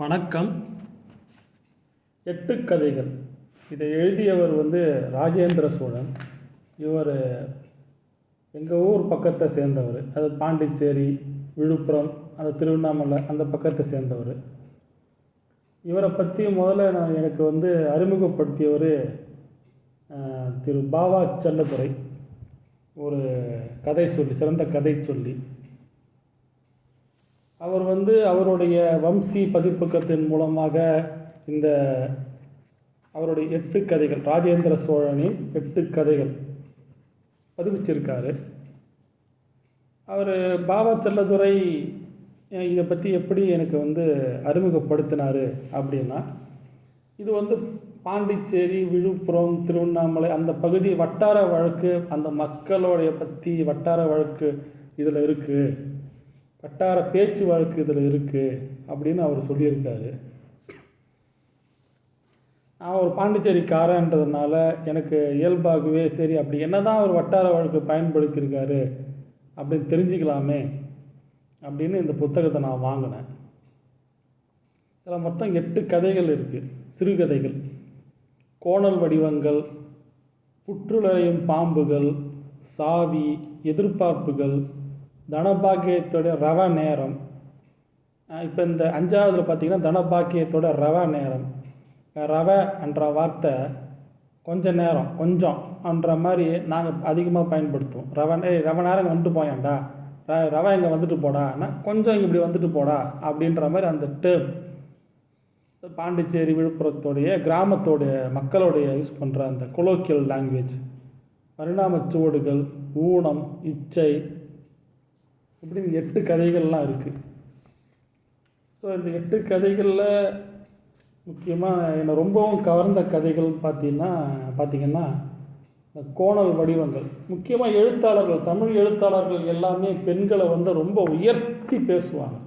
வணக்கம். எட்டு கதைகள். இதை எழுதியவர் வந்து ராஜேந்திர சோழன். இவர் எங்கள் ஊர் பக்கத்தை சேர்ந்தவர். அது பாண்டிச்சேரி விழுப்புரம் அந்த திருவண்ணாமலை அந்த பக்கத்தை சேர்ந்தவர். இவரை பற்றி முதல்ல நான் எனக்கு வந்து அறிமுகப்படுத்தியவர் திரு பாவா செல்லதுரை. ஒரு கதை சொல்லி சிறந்த கதை சொல்லி. அவர் வந்து அவருடைய வம்சி பதிப்பகத்தின் மூலமாக இந்த அவருடைய எட்டு கதைகள் ராஜேந்திர சோழனின் எட்டு கதைகள் பதிவிச்சிருக்காரு. அவர் பாபா செல்லதுரை இதை பற்றி எப்படி எனக்கு வந்து அறிமுகப்படுத்தினார் அப்படின்னா இது வந்து பாண்டிச்சேரி விழுப்புரம் திருவண்ணாமலை அந்த பகுதி வட்டார வழக்கு அந்த மக்களுடைய பற்றி வட்டார வழக்கு இதில் இருக்குது வட்டார பேச்சு வழக்கு இதில் இருக்குது அப்படின்னு அவர் சொல்லியிருக்காரு. நான் ஒரு பாண்டிச்சேரிக்காரன்றதுனால எனக்கு இயல்பாகவே சரி அப்படி என்ன தான் அவர் வட்டார வழக்கு பயன்படுத்தியிருக்காரு அப்படின்னு தெரிஞ்சுக்கலாமே அப்படின்னு இந்த புத்தகத்தை நான் வாங்கினேன். இதில் மொத்தம் எட்டு கதைகள் இருக்குது சிறுகதைகள் கோணல் வடிவங்கள் புற்றுளையும் பாம்புகள் சாவி எதிர்பார்ப்புகள் தனபாக்கியத்தோட ரவ நேரம். இப்போ இந்த அஞ்சாவதுல பார்த்தீங்கன்னா தனபாக்கியத்தோட ரவ நேரம். ரவ என்ற வார்த்தை கொஞ்ச நேரம் கொஞ்சம் என்ற மாதிரி நாங்கள் அதிகமாக பயன்படுத்துவோம். ரவ ஏய் ரவ நேரம் வந்துட்டு போயேன்டா ர ரவ இங்கே வந்துட்டு போடான்னா கொஞ்சம் இங்கே இப்படி வந்துட்டு போடா? அப்படின்ற மாதிரி அந்த டேர்ம் பாண்டிச்சேரி விழுப்புரத்தோடைய கிராமத்தோடைய மக்களுடைய யூஸ் பண்ணுற அந்த கொலோக்கியல் லாங்குவேஜ் பரிணாமச் சுவடுகள் ஊனம் இச்சை இப்படி எட்டு கதைகள்லாம் இருக்குது ஸோ இந்த எட்டு கதைகளில் முக்கியமாக என்னை ரொம்பவும் கவர்ந்த கதைகள் பார்த்தீங்கன்னா பார்த்திங்கன்னா இந்த கோணல் வடிவங்கள். முக்கியமாக எழுத்தாளர்கள் தமிழ் எழுத்தாளர்கள் எல்லாமே பெண்களை வந்து ரொம்ப உயர்த்தி பேசுவாங்க.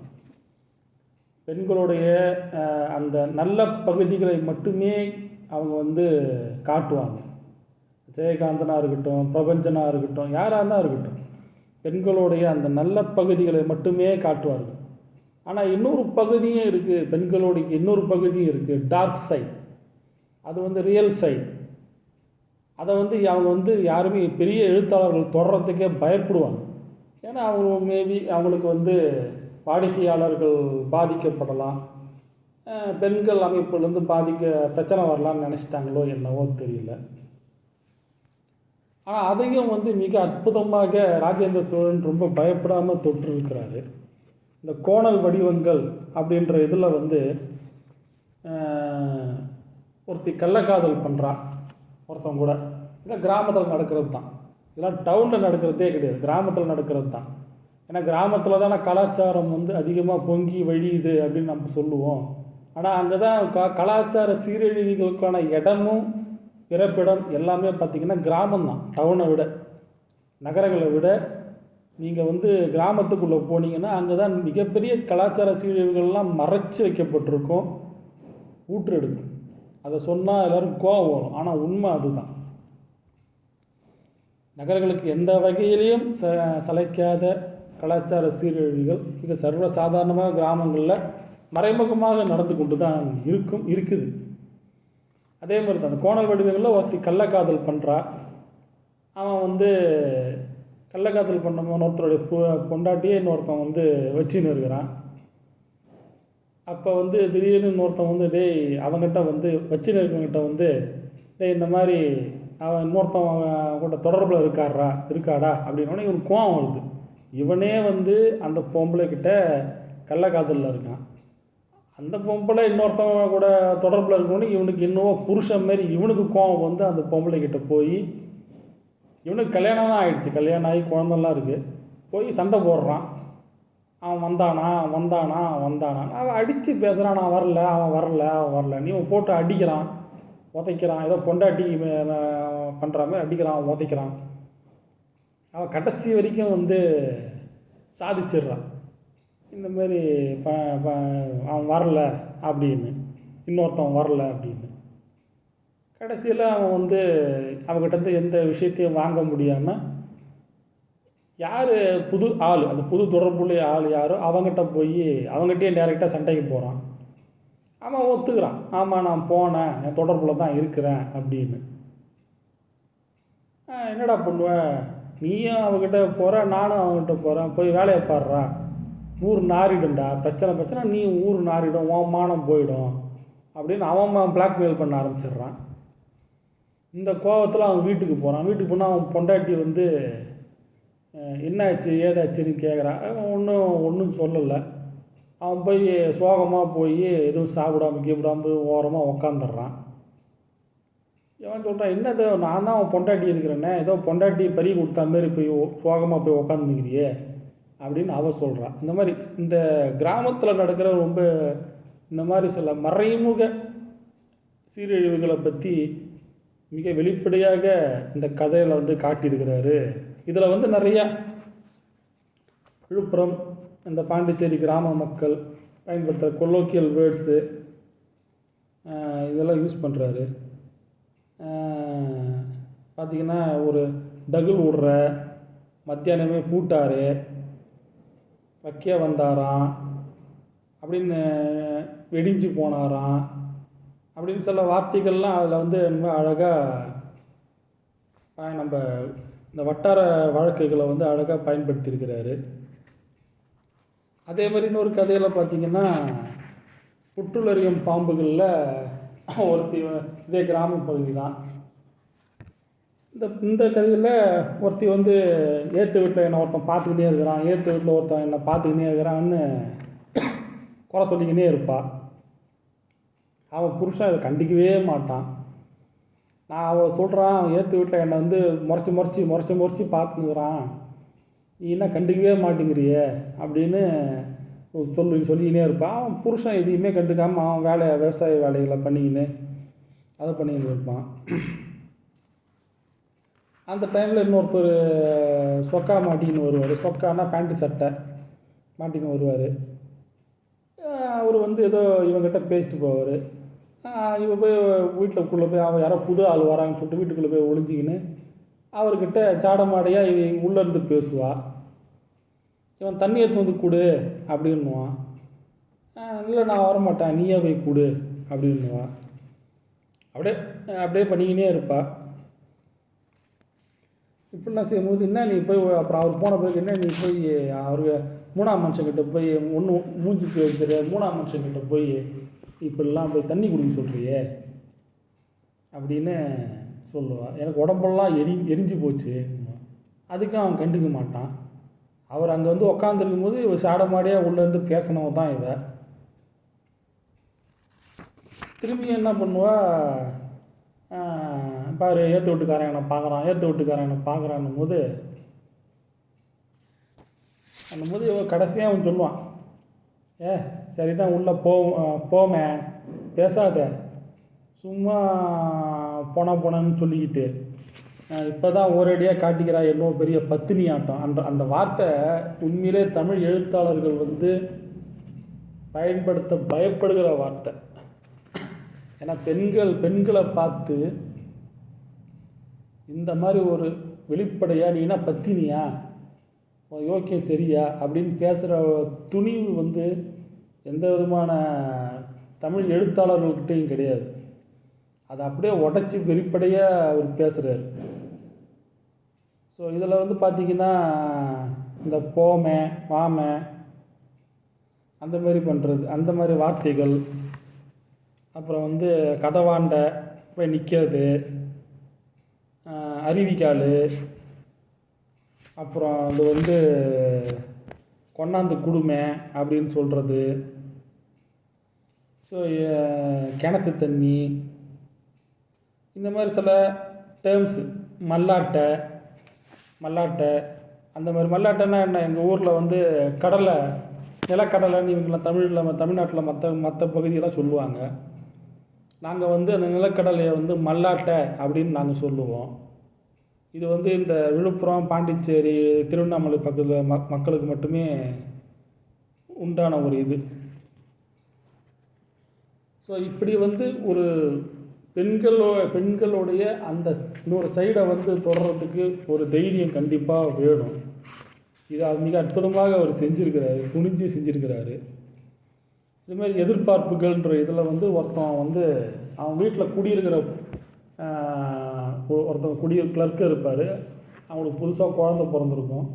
பெண்களுடைய அந்த நல்ல பகுதிகளை மட்டுமே அவங்க வந்து காட்டுவாங்க. ஜெயகாந்தனாக இருக்கட்டும் பிரபஞ்சனாக இருக்கட்டும் யாராக இருந்தால் இருக்கட்டும். பெண்களுடைய அந்த நல்ல பகுதிகளை மட்டுமே காட்டுவார்கள். ஆனால் இன்னொரு பகுதியும் இருக்குது பெண்களுடைய இன்னொரு பகுதியும் இருக்குது டார்க் சைட் அது வந்து ரியல் சைட் அதை வந்து அவங்க வந்து யாருமே பெரிய எழுத்தாளர்கள் தொடரத்துக்கே பயப்படுவாங்க. ஏன்னா அவங்க மேபி அவங்களுக்கு வந்து வாடிக்கையாளர்கள் பாதிக்கப்படலாம். பெண்கள் அமைப்புலேருந்து பாதிக்க பிரச்சனை வரலாம்னு நினச்சிட்டாங்களோ என்னவோ தெரியல. ஆனால் அதையும் வந்து மிக அற்புதமாக ராஜேந்திர சோழன் ரொம்ப பயப்படாமல் தொற்றிருக்கிறாரு. இந்த கோணல் வடிவங்கள் அப்படின்ற இதில் வந்து ஒருத்தி கள்ளக்காதல் பண்ணுறா ஒருத்தன் கூட. இதெல்லாம் கிராமத்தில் நடக்கிறது தான் இதெல்லாம் டவுனில் நடக்கிறதே கிடையாது. கிராமத்தில் நடக்கிறது தான் ஏன்னா கிராமத்தில் தானே கலாச்சாரம் வந்து அதிகமாக பொங்கி வழியுது அப்படின்னு நம்ம சொல்லுவோம். ஆனால் அங்கே தான் க கலாச்சார சீரழிவுகளுக்கான இடமும் பிறப்பிடம் எல்லாமே பார்த்திங்கன்னா கிராமம்தான். டவுனை விட நகரங்களை விட நீங்கள் வந்து கிராமத்துக்குள்ளே போனீங்கன்னா அங்கே தான் மிகப்பெரிய கலாச்சார சீரழிவுகள்லாம் மறைச்சி வைக்கப்பட்டிருக்கும். ஊற்றெடுக்கும் அதை சொன்னால் எல்லோரும் கோவம் வரும். ஆனால் உண்மை அதுதான். நகரங்களுக்கு எந்த வகையிலையும் ச சளைக்காத கலாச்சார சீரழிவுகள் மிக சர்வசாதாரணமாக கிராமங்களில் மறைமுகமாக நடந்து கொண்டு தான் இருக்கும் இருக்குது. அதே மாதிரி தான். அந்த கோணல் வடிவங்களில் ஒருத்தி கள்ளக்காதல் பண்ணுறா அவன் வந்து கள்ளக்காதல் பண்ணும்போது ஒருத்தருடைய பொ பொண்டாட்டியே இன்னொருத்தன் வந்து வச்சுன்னு இருக்கிறான். அப்போ வந்து திடீர்னு இன்னொருத்தன் வந்து டேய் அவங்ககிட்ட வந்து வச்சுன்னு இருக்கவங்கிட்ட வந்து டேய் இந்த மாதிரி அவன் இன்னொருத்தன் அவன் கூட தொடர்பில் இருக்காரா இருக்காடா? அப்படின்னோடனே இவனுக்கு கோவம் வருது. இவனே வந்து அந்த பொம்பளைக்கிட்ட கள்ளக்காதலில் இருக்கான். அந்த பொம்பளை இன்னொருத்தவங்க கூட தொடர்பில் இருக்கணும்னு இவனுக்கு இன்னும் புருஷன் மாரி இவனுக்கு கோவம் வந்து அந்த பொம்பளை கிட்ட போய் இவனுக்கு கல்யாணம்லாம் ஆகிடுச்சு கல்யாணம் ஆகி குழந்தெல்லாம் இருக்குது போய் சண்டை போடுறான். அவன் வந்தானா? வந்தானா? வந்தானா? அவன் அடித்து பேசுகிறான் நான் வரல. அவன் வரல. அவன் வரல. நீ அவன் போட்டு அடிக்கிறான். உதைக்கிறான் ஏதோ பொண்டாட்டி பண்ணுற மாதிரி அடிக்கிறான். உதைக்கிறான் அவன் கடைசி வரைக்கும் வந்து சாதிச்சிடுறான். இந்த மாதிரி ப ப அவன் வரல அப்படின்னு இன்னொருத்தன் வரல அப்படின்னு. கடைசியில் அவன் வந்து அவங்ககிட்ட எந்த விஷயத்தையும் வாங்க முடியாமல் யார் புது ஆள் அந்த புது தொடர்புள்ள ஆள் யாரோ அவங்ககிட்ட போய் அவங்ககிட்டயே டேரெக்டாக சண்டைக்கு போகிறான் அவன் ஒத்துக்கிறான். ஆமாம் நான் போனேன் என் தொடர்பில் தான் இருக்கிறேன் அப்படின்னு. என்னடா பண்ணுவேன் நீயும் அவங்ககிட்ட போகிற நானும் அவங்ககிட்ட போகிறேன் போய் வேலையை பாடுறா ஊர் நாரிடும்டா பிரச்சனை பிரச்சனை நீ ஊர் நாரிடும் உன் மானம் போயிடும். அப்படின்னு அவன் பிளாக்மெயில் பண்ண ஆரம்பிச்சிடுறான். இந்த கோவத்தில் அவன் வீட்டுக்கு போகிறான் வீட்டுக்கு போனால் அவன் பொண்டாட்டி வந்து என்னாச்சு ஏதாச்சுன்னு கேட்குறான் ஒன்றும் ஒன்றும் சொல்லலை. அவன் போய் சோகமாக போய் எதுவும் சாப்பிடாம கீப்பிடாம ஓரமாக உக்காந்துடுறான். இவன் சொல்கிறான் என்னது நான் தான் அவன் பொண்டாட்டி இருக்கிறேன்னே ஏதோ பொண்டாட்டி பறி கொடுத்தா மாரி போய் சோகமாக போய் உக்காந்துக்கிறியே. அப்படின்னு அவ சொல்கிறான் இந்த மாதிரி இந்த கிராமத்தில் நடக்கிற ரொம்ப இந்த மாதிரி சில மறைமுக சீரழிவுகளை பற்றி மிக வெளிப்படையாக இந்த கதையில் வந்து காட்டியிருக்கிறாரு. இதில் வந்து நிறையா விழுப்புரம் இந்த பாண்டிச்சேரி கிராம மக்கள் பயன்படுத்துகிற கொலோக்கியல் வேர்ட்ஸு இதெல்லாம் யூஸ் பண்ணுறாரு பார்த்தீங்கன்னா ஒரு டகுல் விடுற மத்தியானமே பூட்டாரு வைக்க வந்தாராம் அப்படின்னு வெடிஞ்சு போனாராம். அப்படின்னு சில வார்த்தைகள்லாம் அதில் வந்து ரொம்ப அழகாக நம்ம இந்த வட்டார வழக்குகளை வந்து அழகாக பயன்படுத்தியிருக்கிறாரு. அதே மாதிரி இன்னொரு கதையில் பார்த்தீங்கன்னா புற்றுலறியும் பாம்புகளில் ஒருத்தி இதே கிராம பகுதி தான். இந்த இந்த கதையில் ஒருத்தி வந்து ஏற்று வீட்டில் என்னை ஒருத்தன் பார்த்துக்கிட்டே இருக்கிறான் ஏற்று வீட்டில் ஒருத்தன் என்னை பார்த்துக்கிட்டே இருக்கிறான்னு குறை சொல்லிக்கினே இருப்பாள் அவன் புருஷன் இதை கண்டிக்கவே மாட்டான். நான் அவளை சொல்கிறான் அவன் ஏற்று வீட்டில் என்னை வந்து முறைச்சி முறைச்சி முறைச்சி முறைச்சி பார்த்துக்கிறான். நீ என்ன கண்டுக்கவே மாட்டேங்கிறியே அப்படின்னு சொல்லி சொல்லிக்கினே இருப்பான். அவன் புருஷன் எதையுமே கண்டுக்காமல் அவன் வேலை விவசாய வேலைகளை பண்ணிக்கின்னு அதை பண்ணிக்கின்னு இருப்பான். அந்த டைமில் இன்னொருத்தர் சொக்கா மாட்டின்னு வருவார். சொக்கானா பேண்ட்டு சட்டை மாட்டின்னு வருவார். அவர் வந்து ஏதோ இவங்கிட்ட பேசிட்டு போவார். இவ போய் வீட்டுக்குள்ளே போய் அவன் யாரோ புது ஆள் வராங்கன்னு சொல்லிட்டு வீட்டுக்குள்ளே போய் ஒளிஞ்சிக்கின்னு அவர்கிட்ட சாடமாடையாக இவ உள்ளேருந்து பேசுவா. இவன் தண்ணி எடுத்து வந்து கொடு அப்படின்னுவான் இல்லை நான் வரமாட்டேன். நீயே போய் கொடு அப்படின்னுவான் அப்படியே அப்படியே பண்ணிக்கினே இருப்பாள் இப்படிலாம் செய்யும்போது என்ன நீ போய் அப்புறம் அவர் போன பிறகு என்ன நீ போய் அவர் மூணாம் மனுஷங்கிட்ட போய் ஒன்று மூஞ்சி பேசுகிற மூணாம் மனுஷங்கிட்ட போய் இப்படிலாம் போய் தண்ணி குடிக்க சொல்கிறியே அப்படின்னு சொல்லுவாள் எனக்கு உடம்பெல்லாம் எரி எரிஞ்சு போச்சு. அதுக்கும் அவன் கண்டுக்க மாட்டான். அவர் அங்கே வந்து உக்காந்துருக்கும் போது இவ சாடமாடியாக உள்ளேருந்து பேசினவன் தான் இவ திரும்பி என்ன பண்ணுவா? பாரு ஏற்று வீட்டுக்காரன் என்னை பார்க்குறான் ஏற்று வீட்டுக்காரன் என்னை பார்க்குறான்னும் போது அன்னும் போது இவன் கடைசியாக அவன் சொல்லுவான் ஏ சரிதான் உள்ளே போ போமே பேசாத. சும்மா போன போனேன்னு சொல்லிக்கிட்டு இப்போ தான் ஒரேடியாக காட்டிக்கிறா என்னவோ பெரிய பத்தினி ஆட்டம். அந்த அந்த வார்த்தை உண்மையிலே தமிழ் எழுத்தாளர்கள் வந்து பயன்படுத்த பயப்படுகிற வார்த்தை. ஏன்னா பெண்கள் பெண்களை பார்த்து இந்த மாதிரி ஒரு வெளிப்படையாக நீ என்ன பத்தினியா? உன் யோக்கியம் சரியா? அப்படின்னு பேசுகிற துணிவு வந்து எந்த விதமான தமிழ் எழுத்தாளர்கள்கிட்டையும் கிடையாது. அதை அப்படியே உடச்சி வெளிப்படையாக அவர் பேசுகிறார் ஸோ இதில் வந்து பார்த்திங்கன்னா இந்த போமை வாமை அந்த மாதிரி பண்ணுறது அந்த மாதிரி வார்த்தைகள் அப்புறம் வந்து கதவாண்ட போய் நிற்கிறது அருவிக்கால் அப்புறம் அது வந்து கொண்டாந்து குடுமை அப்படின்னு சொல்கிறது ஸோ கிணத்து தண்ணி இந்த மாதிரி சில டேர்ம்ஸு மல்லாட்டை மல்லாட்டை அந்த மாதிரி மல்லாட்டைன்னா என்ன? எங்கள் ஊரில் வந்து கடலை நிலக்கடலைன்னு இவங்களாம் தமிழில் தமிழ்நாட்டில் மற்ற மற்ற பகுதியெல்லாம் சொல்லுவாங்க. நாங்கள் வந்து அந்த நிலக்கடலையை வந்து மல்லாட்டை அப்படின்னு நாங்கள் சொல்லுவோம். இது வந்து இந்த விழுப்புரம் பாண்டிச்சேரி திருவண்ணாமலை பக்கத்தில் ம மக்களுக்கு மட்டுமே உண்டான ஒரு இது. ஸோ இப்படி வந்து ஒரு பெண்களோ பெண்களுடைய அந்த இன்னொரு சைடை வந்து தொடர்றதுக்கு ஒரு தைரியம் கண்டிப்பாக வேணும். இதை மிக அற்புதமாக அவர் செஞ்சுருக்கிறாரு துணிஞ்சு செஞ்சுருக்கிறாரு. இதுமாரி எதிர்பார்ப்புகள்ன்ற இதில் வந்து ஒருத்தன் வந்து அவன் வீட்டில் குடியிருக்கிற ஒருத்தன் குடியிரு கிளர்க்கு இருப்பார். அவனுக்கு புதுசாக குழந்த பிறந்திருக்கும்.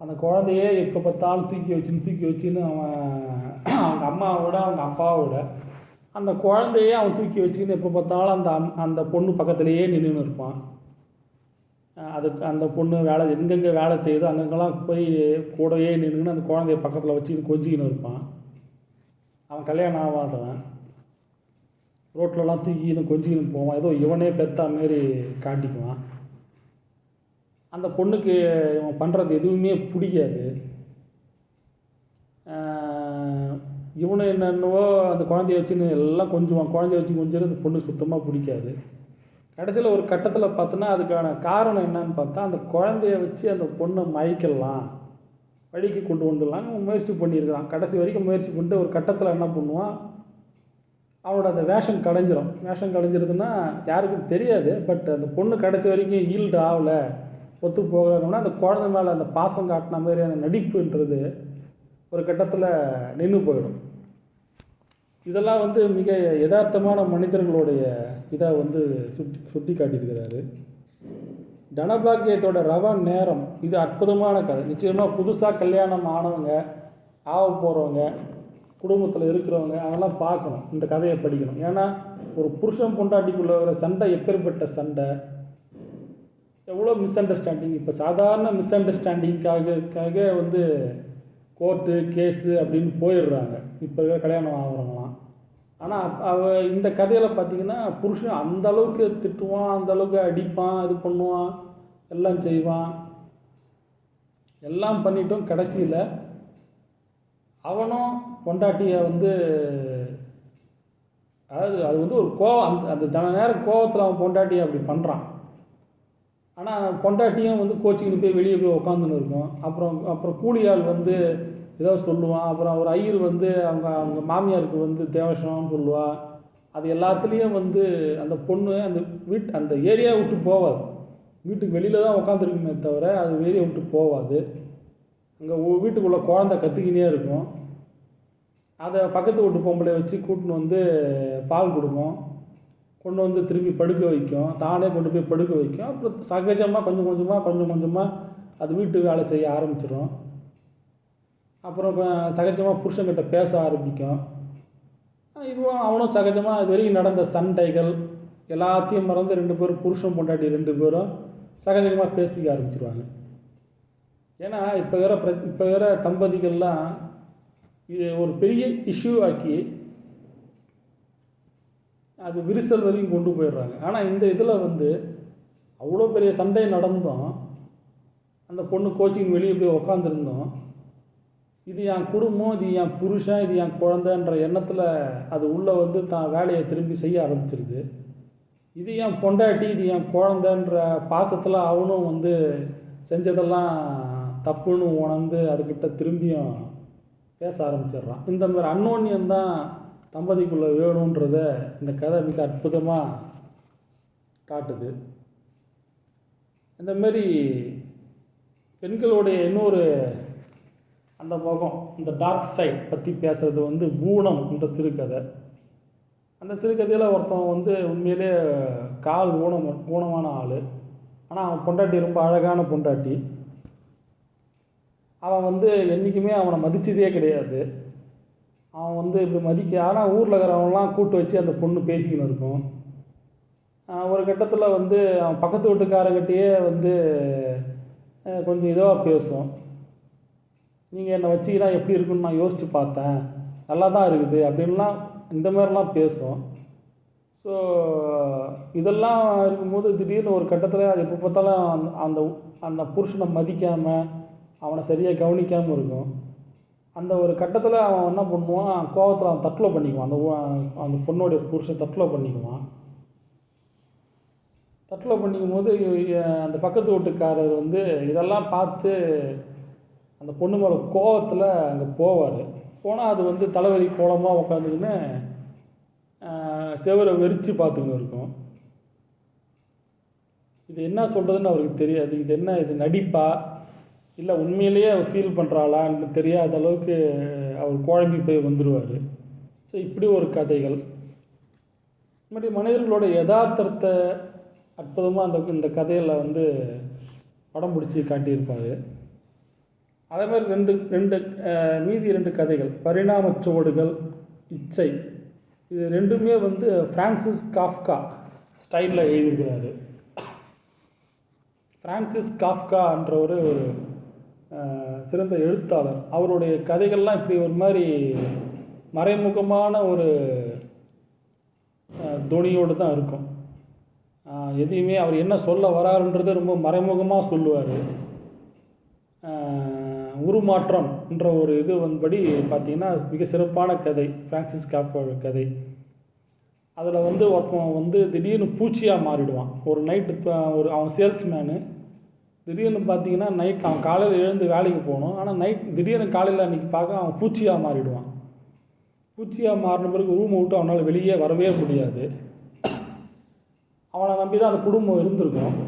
அந்த குழந்தையே எப்போ பார்த்தாலும் தூக்கி வச்சுன்னு தூக்கி வச்சுன்னு அவன் அவங்க அம்மாவோட அவங்க அப்பாவோட அந்த குழந்தையே அவன் தூக்கி வச்சுக்கின்னு எப்போ பார்த்தாலும் அந்த அம் அந்த பொண்ணு பக்கத்துலேயே நின்றுன்னு இருப்பான். அதுக்கு அந்த பொண்ணு வேலை எங்கெங்கே வேலை செய்யுதோ அங்கங்கெல்லாம் போய் கூடயே நின்றுன்னு அந்த குழந்தைய பக்கத்தில் வச்சுக்கின்னு கொஞ்சிக்கின்னு இருப்பான். அவன் கல்யாணம் ஆகாதவன். ரோட்லலாம் தூக்கின்னு கொஞ்சிக்கின்னு போவான். ஏதோ இவனே பெத்தா மாரி காட்டிக்குவான். அந்த பொண்ணுக்கு இவன் பண்ணுறது எதுவுமே பிடிக்காது. இவனு என்னென்னவோ அந்த குழந்தைய வச்சுன்னு எல்லாம் கொஞ்சுவான். குழந்தைய வச்சு கொஞ்சம் அந்த பொண்ணுக்கு சுத்தமாக பிடிக்காது. கடைசியில் ஒரு கட்டத்தில் பார்த்தோன்னா அதுக்கான காரணம் என்னன்னு பார்த்தா அந்த குழந்தைய வச்சு அந்த பொண்ணை மயக்கலாம். வழிக்கு கொண்டு வந்துடலாம் முயற்சி பண்ணியிருக்கிறான். கடைசி வரைக்கும் முயற்சி பண்ணிட்டு ஒரு கட்டத்தில் என்ன பண்ணுவான்? அவனோட அந்த வேஷம் கலைஞ்சிரும். வேஷம் கலைஞ்சிருதுன்னா யாருக்கும் தெரியாது. பட் அந்த பொண்ணு கடைசி வரைக்கும் ஈல்டு ஆகலை. ஒத்து போகலன்னா அந்த குழந்தை மேலே அந்த பாசம் காட்டின மாதிரி அந்த நடிப்புன்றது ஒரு கட்டத்தில் நின்று போயிடும். இதெல்லாம் வந்து மிக யதார்த்தமான மனிதர்களுடைய இதை வந்து சுட்டி சுட்டி காட்டியிருக்கிறாரு தனபாக்கியத்தோட ரவ நேரம். இது அற்புதமான கதை. நிச்சயமாக புதுசாக கல்யாணம் ஆனவங்க ஆக போகிறவங்க குடும்பத்தில் இருக்கிறவங்க அதெல்லாம் பார்க்கணும். இந்த கதையை படிக்கணும். ஏன்னா ஒரு புருஷன் பொண்டாட்டிக்குள்ளே வர சண்டை எப்பேற்பட்ட சண்டை? எவ்வளோ மிஸ் அண்டர்ஸ்டாண்டிங் இப்போ சாதாரண மிஸ் அண்டர்ஸ்டாண்டிங்காக வந்து கோர்ட்டு கேஸு அப்படின்னு போயிடுறாங்க. இப்போ இருக்கிற கல்யாணம் ஆகிறவங்களாம் ஆனால் அவ இந்த கதையில் பார்த்தீங்கன்னா புருஷன் அந்த அளவுக்கு திட்டுவான் அந்த அளவுக்கு அடிப்பான் இது பண்ணுவான் எல்லாம் செய்வான். எல்லாம் பண்ணிட்டும் கடைசியில் அவனும் பொண்டாட்டியை வந்து அதாவது அது வந்து ஒரு கோவம் அந்த அந்த ஜன நேரம் கோவத்தில் அவன் பொண்டாட்டியை அப்படி பண்ணுறான் ஆனால் பொண்டாட்டியும் வந்து கோச்சிக்கிட்டு போய் வெளியே போய் உக்காந்துன்னு இருக்கும். அப்புறம் அப்புறம் கூலியாள் வந்து ஏதோ சொல்லுவான். அப்புறம் ஒரு ஐயர் வந்து அவங்க அவங்க மாமியாருக்கு வந்து தேவசம்னு சொல்லுவாள் அது எல்லாத்துலேயும் வந்து அந்த பொண்ணு அந்த வீட் அந்த ஏரியா விட்டு போகாது வீட்டுக்கு வெளியில் தான் உட்காந்துருக்குமே தவிர அது ஏரியா விட்டு போகாது அங்கே வீட்டுக்குள்ளே குழந்த கற்றுக்கினே இருக்கும். அதை பக்கத்து வீட்டு பொம்பளை வச்சு கூட்டின்னு வந்து பால் கொடுக்கும். கொண்டு வந்து திருப்பி படுக்க வைக்கும். தானே கொண்டு போய் படுக்க வைக்கும். அப்புறம் சகஜமாக கொஞ்சம் கொஞ்சமாக கொஞ்சம் கொஞ்சமாக அது வீட்டு வேலை செய்ய ஆரம்பிச்சிடும் அப்புறம் சகஜமாக புருஷன்கிட்ட பேச ஆரம்பிக்கும். இதுவும் அவனும் சகஜமாக இது வரைக்கும் நடந்த சண்டைகள் எல்லாத்தையும் மறந்து ரெண்டு பேரும் புருஷன் பொண்டாட்டி ரெண்டு பேரும் சகஜமாக பேசிக்க ஆரம்பிச்சிருவாங்க. ஏன்னா இப்போ வேற பிர இப்போ வேற தம்பதிகள்லாம் இது ஒரு பெரிய இஷ்யூ ஆக்கி அது விரிசல் வரைக்கும் கொண்டு போயிடுறாங்க. ஆனால் இந்த இதில் வந்து அவ்வளோ பெரிய சண்டை நடந்தும். அந்த பொண்ணு கோச்சிங் வெளியே போய் உக்காந்துருந்தோம். இது என் குடும்பம் இது என் புருஷன் இது என் குழந்தைன்ற எண்ணத்தில் அது உள்ளே வந்து தான் வேலையை திரும்பி செய்ய ஆரம்பிச்சிருது. இது என் பொண்டாட்டி இது என் குழந்தைன்ற பாசத்தில் அவனும் வந்து செஞ்சதெல்லாம் தப்புன்னு உணர்ந்து அதுக்கிட்ட திரும்பியும் பேச ஆரம்பிச்சிடுறான். இந்த மாதிரி அன்னோன்யம் தான் தம்பதிக்குள்ளே வேணுன்றத இந்த கதை மிக அற்புதமாக காட்டுது. இந்த மாதிரி பெண்களுடைய இன்னொரு அந்த முகம் இந்த டார்க் சைட் பற்றி பேசுகிறது வந்து ஊனம் என்ற சிறுகதை. அந்த சிறுகதையில் ஒருத்தன் வந்து உண்மையிலே கால் ஊனம் ஊனமான ஆள். ஆனால் அவன் பொண்டாட்டி ரொம்ப அழகான பொண்டாட்டி. அவன் வந்து என்றைக்குமே அவனை மதித்ததே கிடையாது. அவன் வந்து இப்படி மதிக்க ஆனால் ஊரில் இருக்கிறவங்களாம் கூட்டு வச்சு அந்த பொண்ணு பேசிக்கின்னு இருக்கும். ஒரு கட்டத்தில் வந்து அவன் பக்கத்து வீட்டுக்காரங்கிட்டேயே வந்து கொஞ்சம் இதுவாக பேசும். நீங்கள் என்னை வச்சிக்கினா எப்படி இருக்குன்னு நான் யோசித்து பார்த்தேன். நல்லா தான் இருக்குது அப்படின்லாம் இந்த மாதிரிலாம் பேசும் ஸோ இதெல்லாம் இருக்கும்போது திடீர்னு ஒரு கட்டத்தில் அது எப்போ பார்த்தாலும் அந்த- அந்த அந்த புருஷனை மதிக்காமல் அவனை சரியாக கவனிக்காமல் இருக்கும். அந்த ஒரு கட்டத்தில் அவன் என்ன பண்ணுவான்? கோவத்தில் அவன் தற்கொலை பண்ணிக்குவான். அந்த அந்த பொண்ணுடைய புருஷன் தற்கொலை பண்ணிக்குவான். தற்கொலை பண்ணிக்கும் போது அந்த பக்கத்து வீட்டுக்காரர் வந்து இதெல்லாம் பார்த்து அந்த பொண்ணு மேலே கோவத்தில் அங்கே போவார். போனால் அது வந்து தலைவலி கோலமாக உட்காந்துக்கின்னு செவரை வெறிச்சு பார்த்துக்கின்னு இருக்கும். இது என்ன சொல்கிறதுன்னு அவருக்கு தெரியாது. இது என்ன இது நடிப்பா? இல்லை உண்மையிலேயே அவர் ஃபீல் பண்ணுறாளான்னு தெரியாத அளவுக்கு அவர் குழம்பி போய் வந்துடுவார் ஸோ இப்படி ஒரு கதைகள். இது மாதிரி மனிதர்களோட யதார்த்தத்தை அற்புதமாக அந்த இந்த கதையில் வந்து படம் பிடிச்சி காட்டியிருப்பார். அதே மாதிரி ரெண்டு ரெண்டு மீதி ரெண்டு கதைகள். பரிணாம சுவடுகள் இச்சை. இது ரெண்டுமே வந்து ஃப்ரான்சிஸ் காஃப்கா ஸ்டைலில் எழுதியிருக்கிறாரு. ஃப்ரான்சிஸ் காஃப்கான்றவர் ஒரு சிறந்த எழுத்தாளர். அவருடைய கதைகள்லாம் இப்படி ஒரு மாதிரி மறைமுகமான ஒரு துணியோடு தொனியோடு தான் இருக்கும். எதையுமே அவர் என்ன சொல்ல வராருன்றது ரொம்ப மறைமுகமாக சொல்லுவார். உருமாற்றம் என்ற ஒரு இது வந்தபடி பார்த்திங்கன்னா மிக சிறப்பான கதை ஃப்ரான்சிஸ் காஃபோட கதை. அதில் வந்து ஒருத்தன் வந்து திடீர்னு பூச்சியாக மாறிடுவான். ஒரு நைட்டு ஒரு அவன் சேல்ஸ்மேனு திடீர்னு பார்த்தீங்கன்னா நைட் அவன் காலையில் எழுந்து வேலைக்கு போகணும். ஆனால் நைட் திடீர்னு காலையில் அன்றைக்கி பார்க்க அவன் பூச்சியாக மாறிடுவான். பூச்சியாக மாறின பிறகு ரூமை விட்டு அவனால் வெளியே வரவே முடியாது. அவனை நம்பி தான் அந்த குடும்பம் இருந்திருக்கும்.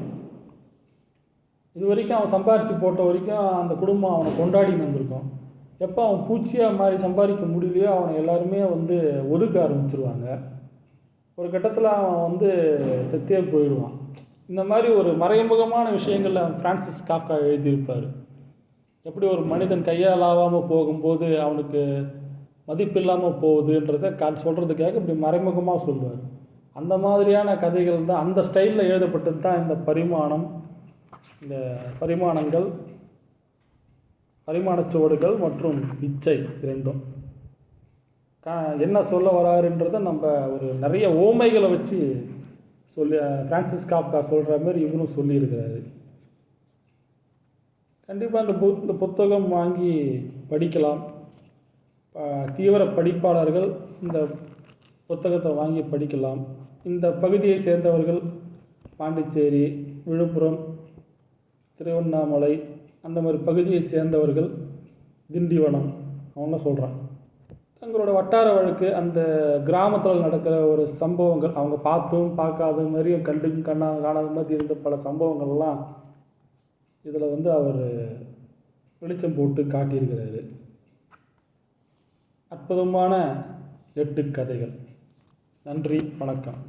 இது வரைக்கும் அவன் சம்பாரித்து போட்ட வரைக்கும் அந்த குடும்பம் அவனை கொண்டாடின்னு வந்திருக்கும். எப்போ அவன் பூச்சியாக மாதிரி சம்பாதிக்க முடியலையோ அவனை எல்லாருமே வந்து ஒதுக்க ஆரம்பிச்சிருவாங்க. ஒரு கட்டத்தில் அவன் வந்து செத்தே போயிடுவான். இந்த மாதிரி ஒரு மறைமுகமான விஷயங்களில் ஃப்ரான்சிஸ் காஃப்கா எழுதியிருப்பார். எப்படி ஒரு மனிதன் கையால் ஆகாமல் போகும்போது அவனுக்கு மதிப்பில்லாமல் போகுதுன்றதை கா சொல்கிறதுக்காக இப்படி மறைமுகமாக சொல்லுவார் அந்த மாதிரியான கதைகள் தான் அந்த ஸ்டைலில் எழுதப்பட்டது தான் இந்த பரிமாணம். இந்த பரிமாணங்கள் பரிமாணச் சுவடுகள் மற்றும் இச்சை இரண்டும். கா என்ன சொல்ல வராருன்றதை நம்ம ஒரு நிறைய ஓமைகளை வச்சு சொல்லி ஃப்ரான்சிஸ் காப்கா சொல்கிற மாதிரி இவரும் சொல்லியிருக்கிறாரு. கண்டிப்பாக இந்த புத் இந்த புத்தகம் வாங்கி படிக்கலாம். தீவிர படிப்பாளர்கள் இந்த புத்தகத்தை வாங்கி படிக்கலாம். இந்த பகுதியை சேர்ந்தவர்கள் பாண்டிச்சேரி விழுப்புரம் திருவண்ணாமலை அந்த மாதிரி பகுதியை சேர்ந்தவர்கள் திண்டிவனம் அவங்க சொல்கிறான் தங்களோட வட்டார வழக்கு அந்த கிராமத்தில் நடக்கிற ஒரு சம்பவங்கள் அவங்க பார்த்தும் பார்க்காத மாதிரியும் கண்டும் கண்ணா காணாத மாதிரி இருந்த பல சம்பவங்கள்லாம் இதில் வந்து அவர் வெளிச்சம் போட்டு காட்டியிருக்கிறாரு. அற்புதமான எட்டு கதைகள். நன்றி வணக்கம்.